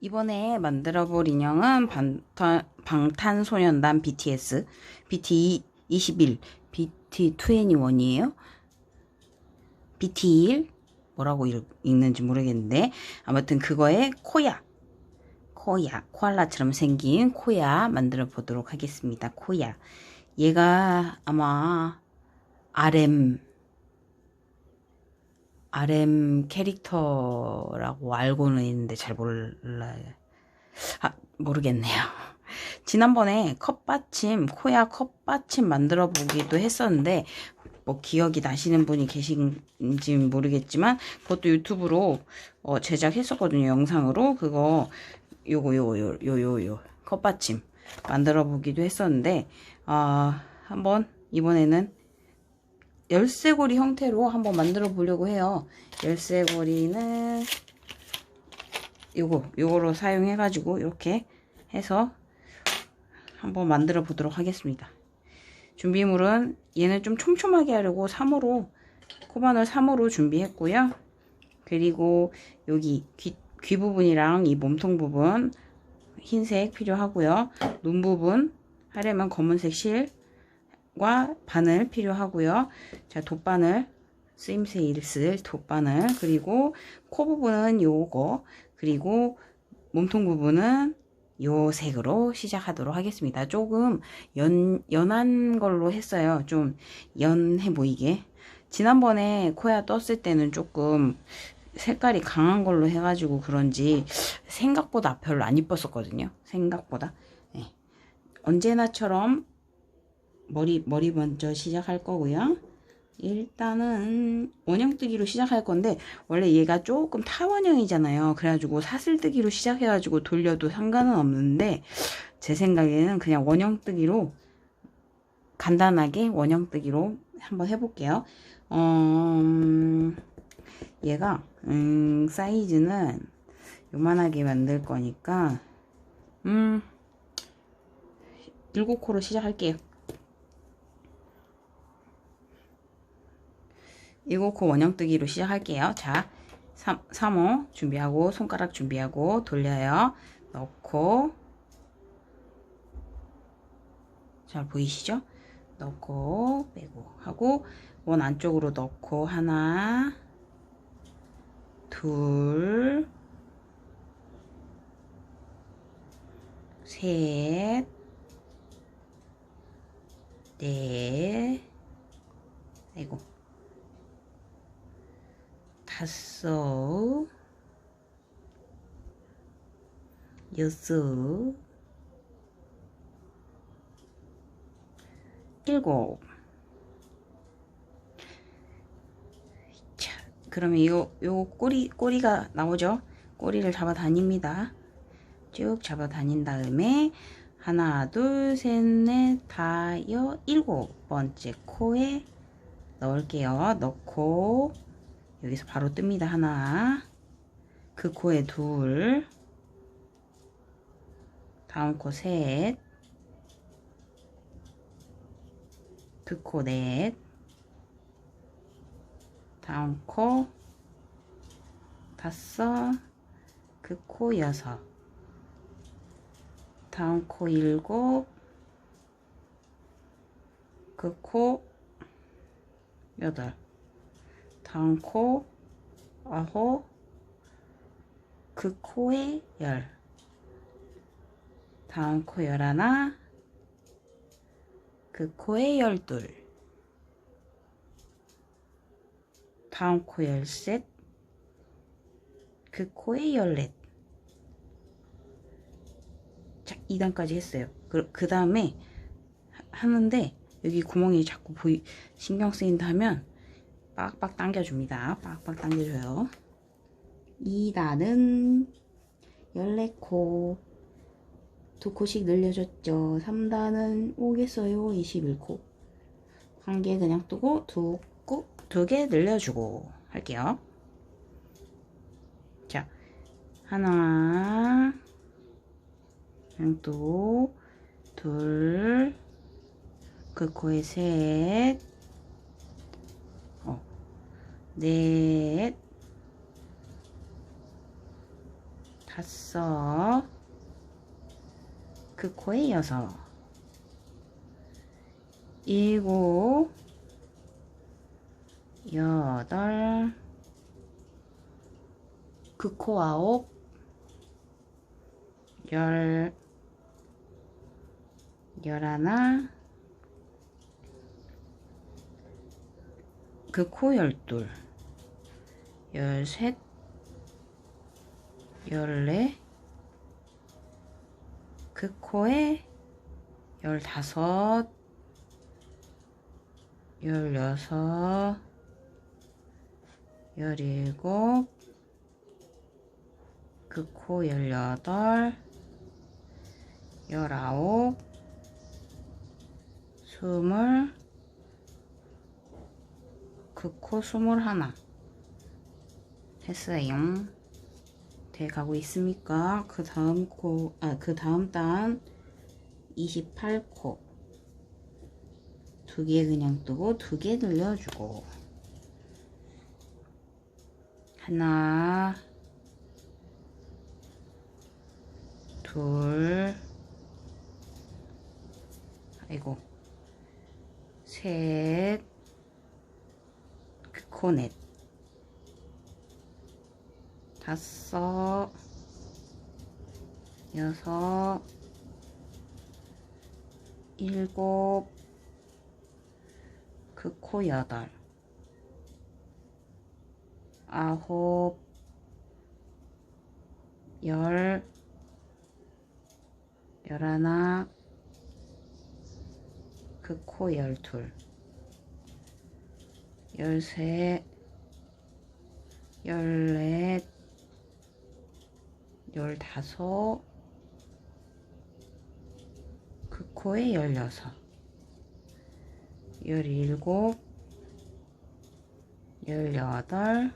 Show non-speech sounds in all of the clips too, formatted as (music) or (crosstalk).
이번에 만들어 볼 인형은 방탄, 방탄소년단 BTS BT21 BT21이에요. BT1 뭐라고 읽, 읽는지 모르겠는데 아무튼 그거의 코야 코야 코알라처럼 생긴 코야 만들어 보도록 하겠습니다. 코야 얘가 아마 RM RM 캐릭터라고 알고는 있는데 잘 몰라요. 아, 모르겠네요. (laughs) 지난번에 컵받침, 코야 컵받침 만들어 보기도 했었는데, 뭐 기억이 나시는 분이 계신지 모르겠지만, 그것도 유튜브로 어, 제작했었거든요. 영상으로. 그거, 요거, 요거, 요, 요, 요, 요. 컵받침 만들어 보기도 했었는데, 아, 한번 이번에는 열쇠고리 형태로 한번 만들어 보려고 해요. 열쇠고리는 요거 요거로 사용해 가지고 이렇게 해서 한번 만들어 보도록 하겠습니다. 준비물은 얘는 좀 촘촘하게 하려고 3호로 코바늘 3호로 준비했고요. 그리고 여기 귀, 귀 부분이랑 이 몸통 부분 흰색 필요하고요. 눈 부분 하려면 검은색 실 과 바늘 필요하고요. 자, 돗바늘 쓰임새 일쓸 돗바늘 그리고 코 부분은 요거 그리고 몸통 부분은 요 색으로 시작하도록 하겠습니다. 조금 연, 연한 걸로 했어요. 좀 연해 보이게. 지난번에 코야 떴을 때는 조금 색깔이 강한 걸로 해가지고 그런지 생각보다 별로 안 이뻤었거든요. 생각보다. 네. 언제나처럼 머리, 머리 먼저 시작할 거고요. 일단은 원형뜨기로 시작할 건데 원래 얘가 조금 타원형이잖아요. 그래가지고 사슬뜨기로 시작해가지고 돌려도 상관은 없는데 제 생각에는 그냥 원형뜨기로 간단하게 원형뜨기로 한번 해볼게요. 어, 얘가 음, 사이즈는 요만하게 만들 거니까 음 7코로 시작할게요. 7코 원형뜨기로 시작할게요. 자, 3, 3호 준비하고 손가락 준비하고 돌려요. 넣고 잘 보이시죠? 넣고 빼고 하고 원 안쪽으로 넣고 하나 둘 셋, 넷, 아이고, 다섯, 여섯, 일곱. 자, 그러면 요, 요 꼬리, 꼬리가 나오죠? 꼬리를 잡아 다닙니다. 쭉 잡아 다닌 다음에 하나, 둘, 셋, 넷, 다, 여, 일곱 번째 코에 넣을게요. 넣고 여기서 바로 뜹니다. 하나. 그 코에 둘. 다음 코 셋. 그 코 넷. 다음 코 다섯. 그 코 여섯. 다음 코 일곱. 그 코 여덟 다음 코 아홉 그 코에 열. 다음 코 열 하나 그 코에 열둘. 다음 코 열 셋 그 코에 열넷. 자 2단까지 했어요. 그, 그 다음에 하는데 여기 구멍이 자꾸 보이 신경 쓰인다 하면 빡빡 당겨줍니다. 빡빡 당겨줘요. 2단은 14코 두 코씩 늘려줬죠. 3단은 오겠어요. 21코 한 개 그냥 뜨고 두개 늘려주고 할게요. 자 하나 그냥 또 둘, 그 코에 셋, 넷, 다섯. 그 코에 여섯. 일곱. 여덟. 그 코 아홉. 열. 열하나 그 코 열둘. 열셋 열네 그 코에 열다섯 열여섯 열일곱 그 코 열여덟 열아홉 스물 그코 스물하나 했어요. 돼 가고 있습니까? 그 다음 코, 아, 그 다음 단 28코. 두 개 그냥 뜨고 두 개 늘려주고. 하나, 둘, 아이고, 셋, 그 코 넷. 다섯, 여섯, 일곱, 그 코 여덟, 아홉, 열, 열하나, 그 코 열둘, 열셋, 열넷, 열다섯, 그 코에 열여섯, 열일곱, 열여덟,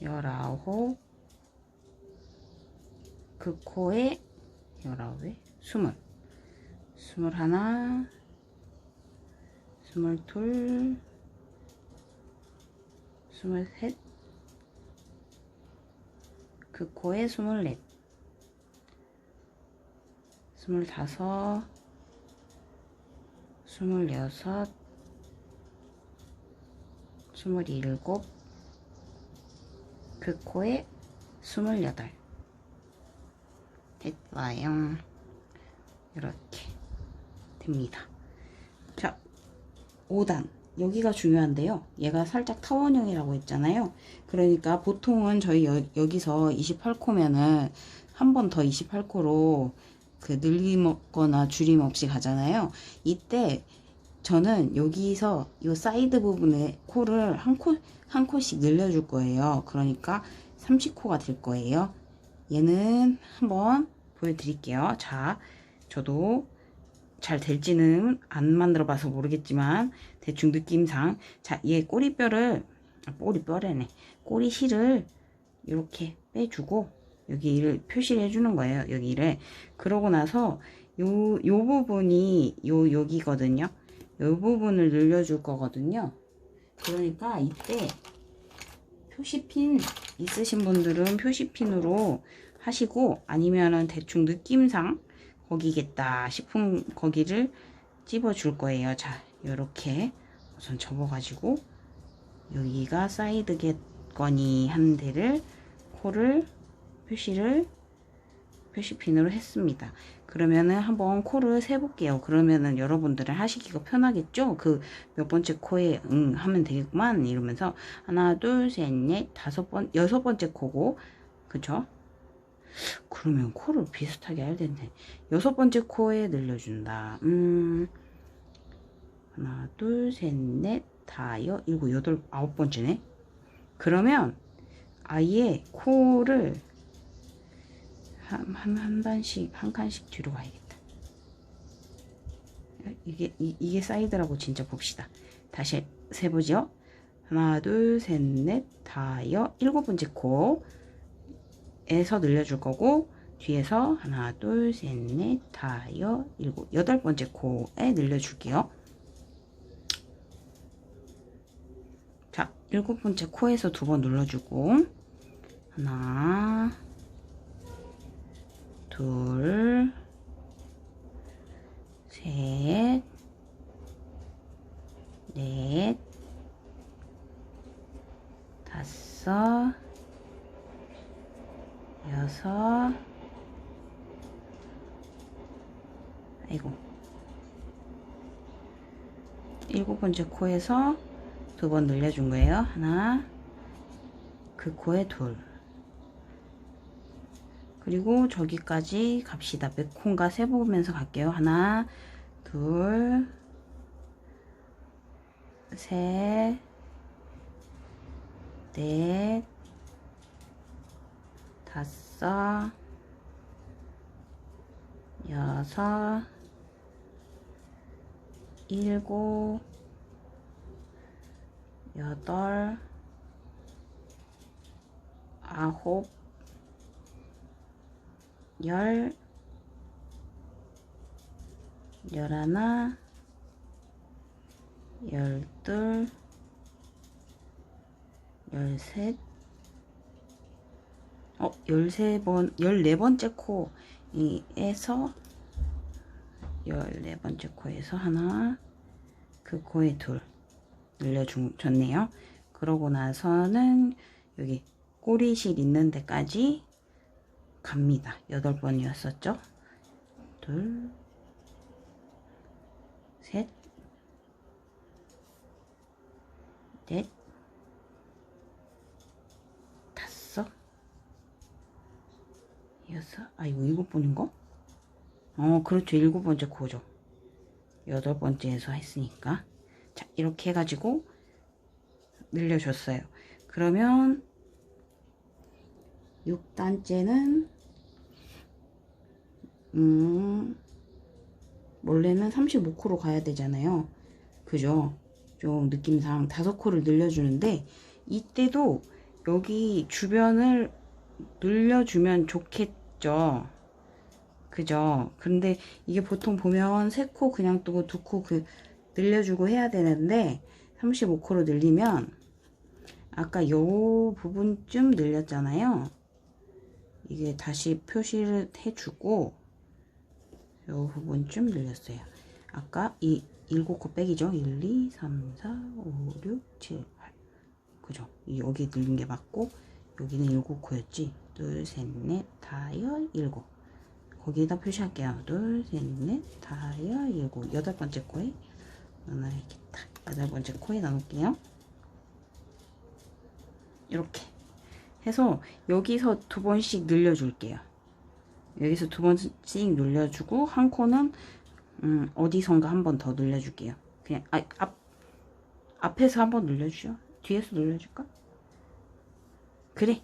열아홉, 그 코에 열아홉에 스물, 스물하나, 스물둘, 스물셋, 그 코에 스물넷, 스물다섯, 스물여섯, 스물일곱, 그 코에 스물여덟. 됐어요. 이렇게 됩니다. 자, 5단. 여기가 중요한데요. 얘가 살짝 타원형이라고 했잖아요. 그러니까 보통은 저희 여, 여기서 28코면은 한 번 더 28코로 그 늘리거나 줄임 없이 가잖아요. 이때 저는 여기서 이 사이드 부분에 코를 한 코, 한 코씩 늘려줄 거예요. 그러니까 30코가 될 거예요. 얘는 한번 보여드릴게요. 자, 저도 잘 될지는 안 만들어 봐서 모르겠지만 대충 느낌상 자, 얘 꼬리뼈를 아, 꼬리뼈래네. 꼬리 실을 이렇게 빼주고 여기를 표시를 해주는 거예요. 여기를 그러고 나서 요, 요 부분이 요 여기거든요. 요 부분을 늘려줄 거거든요. 그러니까 이때 표시핀 있으신 분들은 표시핀으로 하시고 아니면은 대충 느낌상 거기겠다 싶은 거기를 찝어 줄 거예요. 자, 요렇게 우선 접어 가지고 여기가 사이드겠거니 한 데를 코를 표시를 표시핀으로 했습니다. 그러면은 한번 코를 세볼게요. 그러면은 여러분들은 하시기가 편하겠죠? 그 몇 번째 코에 응 하면 되겠구만 이러면서 하나 둘셋넷 다섯 번 여섯 번째 코고 그쵸? 그러면 코를 비슷하게 해야 되네. 여섯 번째 코에 늘려준다. 음, 하나, 둘, 셋, 넷, 다여, 일곱, 여덟, 아홉 번째네. 그러면 아예 코를 한, 한, 한 단씩, 한 칸씩 뒤로 가야겠다. 이게, 이, 이게 사이드라고 진짜 봅시다. 다시 세보죠. 하나, 둘, 셋, 넷, 다여, 일곱 번째 코. 에서 늘려줄 거고 뒤에서 하나 둘 셋 넷 다여 일곱 여덟 번째 코에 늘려줄게요 자 일곱 번째 코에서 두 번 눌러주고 하나 둘, 셋, 넷, 다섯, 여섯, 아이고, 일곱 번째 코에서 두 번 늘려준 거예요. 하나, 그 코에 둘. 그리고 저기까지 갑시다. 몇 콘가 세보면서 갈게요. 하나, 둘, 셋, 넷, 다섯, 여섯, 일곱, 여덟, 아홉, 열, 열하나, 열둘, 열셋, 어, 열세 번, 열네 번째 코에서 열네 번째 코에서 하나, 그 코에 둘 늘려줬네요. 그러고 나서는 여기 꼬리실 있는 데까지 갑니다. 여덟 번이었었죠? 둘, 셋, 넷, 다섯, 여섯, 아, 이거 일곱 번인가? 어, 그렇죠. 일곱 번째 코죠. 여덟 번째에서 했으니까. 자, 이렇게 해가지고 늘려줬어요. 그러면 6단째는 음 원래는 35코로 가야 되잖아요. 그죠? 좀 느낌상 다섯 코를 늘려주는데 이때도 여기 주변을 늘려주면 좋겠죠. 그죠? 근데 이게 보통 보면 세코 그냥 뜨고 두코그 늘려주고 해야 되는데 35코로 늘리면 아까 요 부분쯤 늘렸잖아요. 이게 다시 표시를 해주고 요 부분쯤 늘렸어요. 아까 이 7코 빼기죠. 1, 2, 3, 4, 5, 6, 7, 8 그죠? 여기 늘린 게 맞고 여기는 7코였지. 둘, 셋, 넷, 다여, 일곱 거기에다 표시할게요. 둘, 셋, 넷, 다여, 일곱 여덟 번째 코에 넣어야겠다. 여덟 번째 코에 넣을게요. 이렇게 해서 여기서 두 번씩 늘려줄게요. 여기서 두 번씩 늘려주고 한 코는 음, 어디선가 한 번 더 늘려줄게요. 그냥 아, 앞 앞에서 한 번 늘려주죠. 뒤에서 늘려줄까? 그래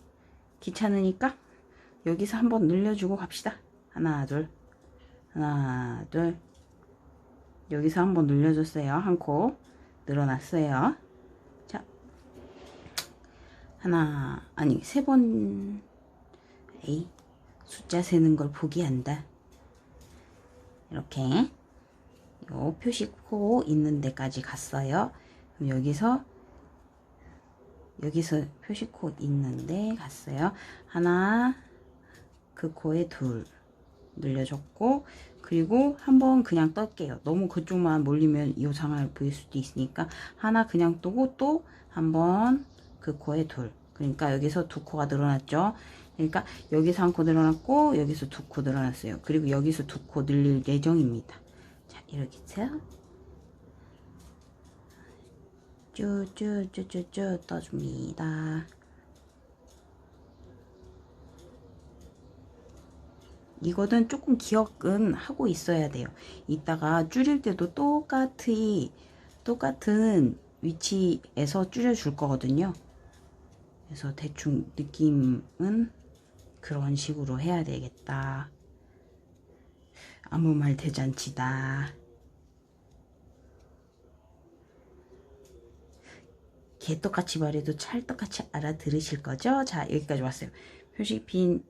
귀찮으니까 여기서 한 번 늘려주고 갑시다. 하나 둘 하나 둘 여기서 한번 늘려줬어요. 한 코 늘어났어요. 자 하나 아니 세 번 에이 숫자 세는 걸 포기한다. 이렇게 요 표시 코 있는 데까지 갔어요. 그럼 여기서 여기서 표시 코 있는데 갔어요. 하나 그 코에 둘 늘려줬고 그리고 한번 그냥 뜰게요. 너무 그쪽만 몰리면 이 장을 보일 수도 있으니까 하나 그냥 뜨고 또 한번 그 코에 둘 그러니까 여기서 두 코가 늘어났죠. 그러니까 여기서 한 코 늘어났고 여기서 두 코 늘어났어요. 그리고 여기서 두 코 늘릴 예정입니다. 자 이렇게 해서 쭈쭈쭈쭈쭈 떠줍니다. 이거는 조금 기억은 하고 있어야 돼요. 이따가 줄일 때도 똑같이 똑같은 위치에서 줄여줄 거거든요. 그래서 대충 느낌은 그런 식으로 해야 되겠다. 아무 말 대잔치다. 개떡같이 말해도 찰떡같이 알아들으실 거죠? 자, 여기까지 왔어요. 표시핀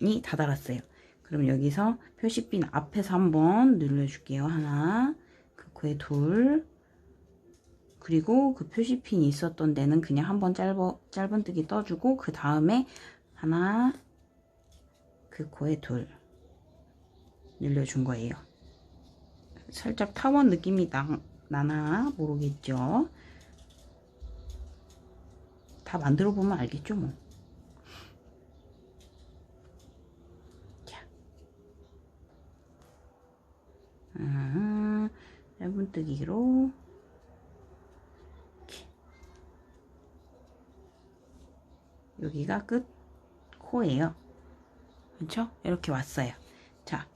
이 다 달았어요. 그럼 여기서 표시핀 앞에서 한번 눌러줄게요. 하나, 그 코에 둘, 그리고 그 표시핀이 있었던 데는 그냥 한번 짧어, 짧은뜨기 떠주고 그 다음에 하나, 그 코에 둘 늘려준 거예요. 살짝 타원 느낌이 나, 나나 모르겠죠. 다 만들어 보면 알겠죠, 뭐. 자. 아, 짧은뜨기로 이렇게. 여기가 끝 코예요. 그렇죠? 이렇게 왔어요. 자,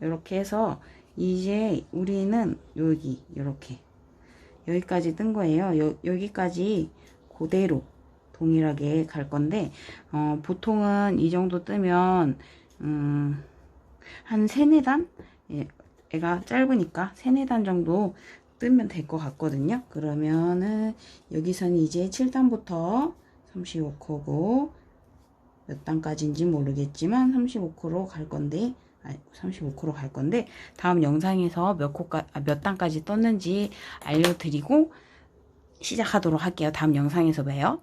이렇게 해서 이제 우리는 여기 이렇게 여기까지 뜬 거예요. 여, 여기까지 그대로 동일하게 갈 건데 어, 보통은 이 정도 뜨면 음, 한 세네 단 예, 애가 짧으니까 세네 단 정도 뜨면 될 것 같거든요. 그러면은 여기서는 이제 7단부터 35코고 몇 단까지인지 모르겠지만 35코로 갈 건데 아니 35코로 갈 건데 다음 영상에서 몇 코까 아, 몇 단까지 떴는지 알려드리고 시작하도록 할게요. 다음 영상에서 봬요.